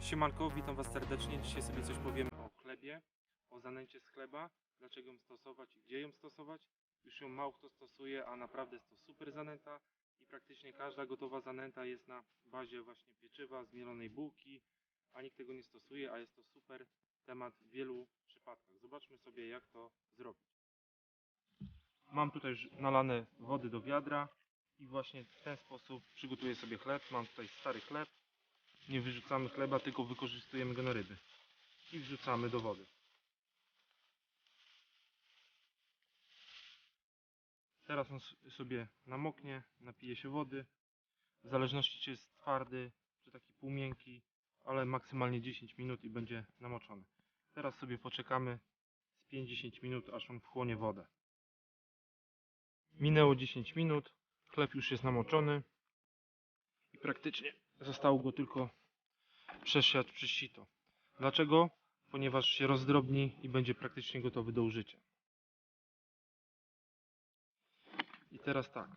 Siemanko, witam Was serdecznie. Dzisiaj sobie coś powiemy o chlebie, o zanęcie z chleba, dlaczego ją stosować i gdzie ją stosować. Już ją mało kto stosuje, a naprawdę jest to super zanęta i praktycznie każda gotowa zanęta jest na bazie właśnie pieczywa, zmielonej bułki, a nikt tego nie stosuje, a jest to super temat w wielu przypadkach. Zobaczmy sobie jak to zrobić. Mam tutaj już nalane wody do wiadra i właśnie w ten sposób przygotuję sobie chleb. Mam tutaj stary chleb nie wyrzucamy chleba, tylko wykorzystujemy go na ryby. I wrzucamy do wody. Teraz on sobie namoknie, napije się wody. W zależności czy jest twardy, czy taki półmiękki, ale maksymalnie 10 minut i będzie namoczony. Teraz sobie poczekamy z 5-10 minut, aż on wchłonie wodę. Minęło 10 minut, chleb już jest namoczony i praktycznie zostało go tylko przesiać przez sito. Dlaczego? Ponieważ się rozdrobni i będzie praktycznie gotowy do użycia. I teraz tak.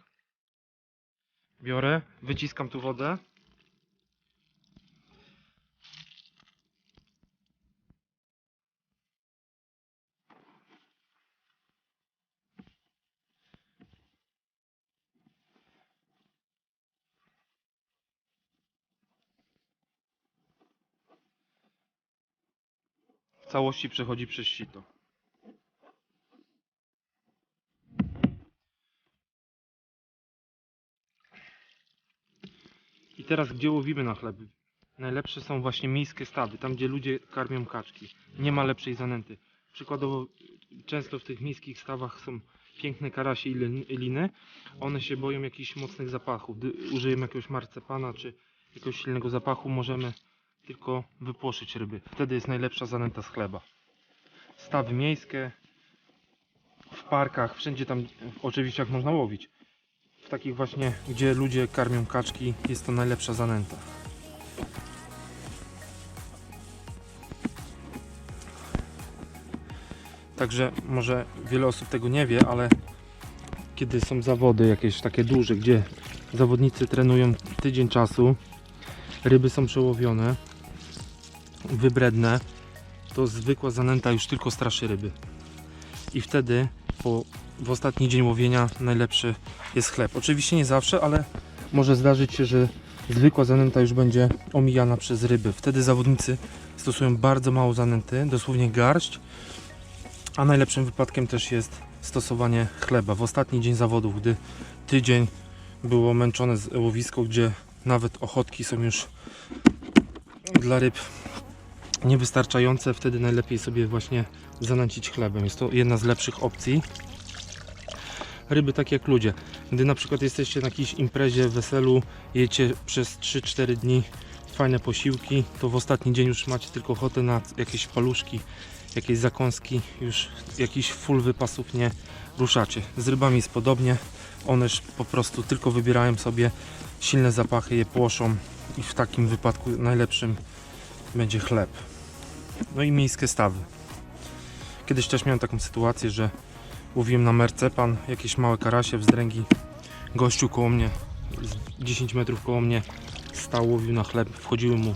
Biorę, wyciskam tu wodę. Całości przechodzi przez sito. I teraz gdzie łowimy na chleb? Najlepsze są właśnie miejskie stawy, tam gdzie ludzie karmią kaczki. Nie ma lepszej zanęty. Przykładowo często w tych miejskich stawach są piękne karasie i lin- liny. One się boją jakichś mocnych zapachów. Gdy użyjemy jakiegoś marcepana czy jakiegoś silnego zapachu, możemy tylko wypłoszyć ryby. Wtedy jest najlepsza zanęta z chleba. Stawy miejskie, w parkach, wszędzie tam oczywiście jak można łowić. W takich właśnie, gdzie ludzie karmią kaczki, jest to najlepsza zanęta. Także może wiele osób tego nie wie, ale kiedy są zawody jakieś takie duże, gdzie zawodnicy trenują tydzień czasu, ryby są przełowione, wybredne, to zwykła zanęta już tylko straszy ryby. I wtedy po, w ostatni dzień łowienia najlepszy jest chleb. Oczywiście nie zawsze, ale może zdarzyć się, że zwykła zanęta już będzie omijana przez ryby. Wtedy zawodnicy stosują bardzo mało zanęty, dosłownie garść, a najlepszym wypadkiem też jest stosowanie chleba. W ostatni dzień zawodów, gdy tydzień było męczone z łowisko, gdzie nawet ochotki są już dla ryb niewystarczające, wtedy najlepiej sobie właśnie zanęcić chlebem. Jest to jedna z lepszych opcji. Ryby tak jak ludzie. Gdy na przykład jesteście na jakiejś imprezie, weselu, jecie przez 3-4 dni fajne posiłki, to w ostatni dzień już macie tylko ochotę na jakieś paluszki, jakieś zakąski, już jakiś full wypasów nie ruszacie. Z rybami jest podobnie. One po prostu tylko wybierają sobie silne zapachy, je płoszą i w takim wypadku najlepszym będzie chleb. No i miejskie stawy. Kiedyś też miałem taką sytuację, że łowiłem na mercepan, jakieś małe karasie, wzdręgi. Gościu koło mnie, z 10 metrów koło mnie stał, łowił na chleb. Wchodziły mu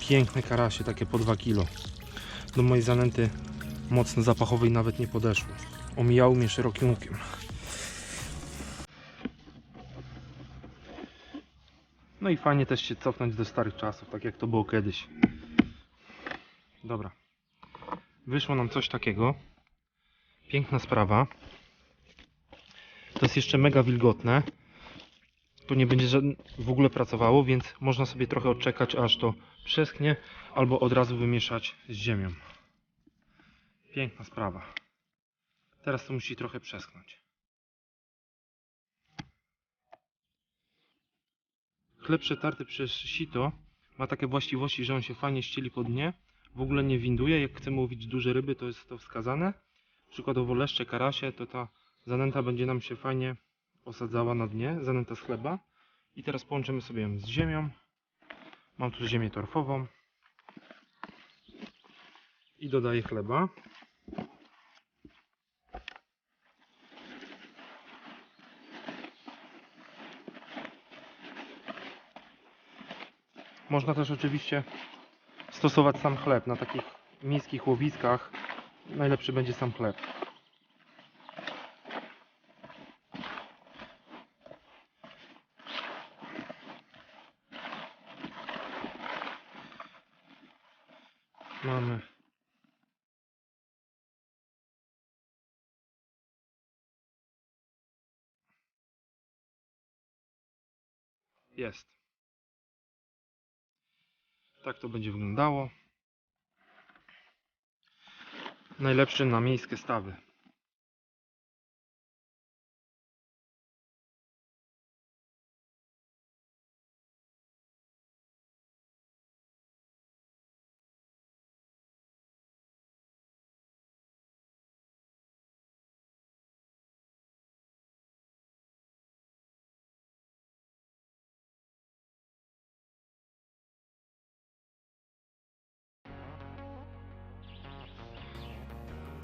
piękne karasie, takie po 2 kilo. Do mojej zanęty mocno zapachowej nawet nie podeszły. Omijały mnie szerokim łukiem. No i fajnie też się cofnąć do starych czasów, tak jak to było kiedyś. Dobra. Wyszło nam coś takiego. Piękna sprawa. To jest jeszcze mega wilgotne. To nie będzie w ogóle pracowało, więc można sobie trochę odczekać, aż to przeschnie, albo od razu wymieszać z ziemią. Piękna sprawa. Teraz to musi trochę przeschnąć. Chleb przetarty przez sito ma takie właściwości, że on się fajnie ścieli po dnie, w ogóle nie winduje. Jak chcemy łowić duże ryby, to jest to wskazane. Przykładowo leszcze, karasie, to ta zanęta będzie nam się fajnie osadzała na dnie, zanęta z chleba. I teraz połączymy sobie ją z ziemią. Mam tu ziemię torfową. I dodaję chleba. Można też oczywiście stosować sam chleb. Na takich miejskich łowiskach najlepszy będzie sam chleb. Mamy Jest. Tak to będzie wyglądało. Najlepszy na miejskie stawy.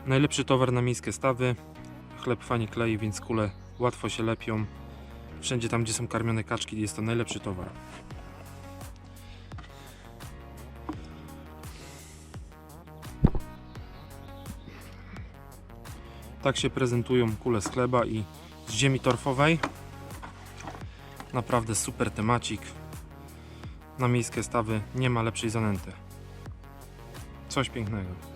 Najlepszy towar na miejskie stawy. Chleb fajnie klei, więc kule łatwo się lepią. Wszędzie tam, gdzie są karmione kaczki, jest to najlepszy towar. Tak się prezentują kule z chleba i z ziemi torfowej. Naprawdę super temacik. Na miejskie stawy nie ma lepszej zanęty. Coś pięknego.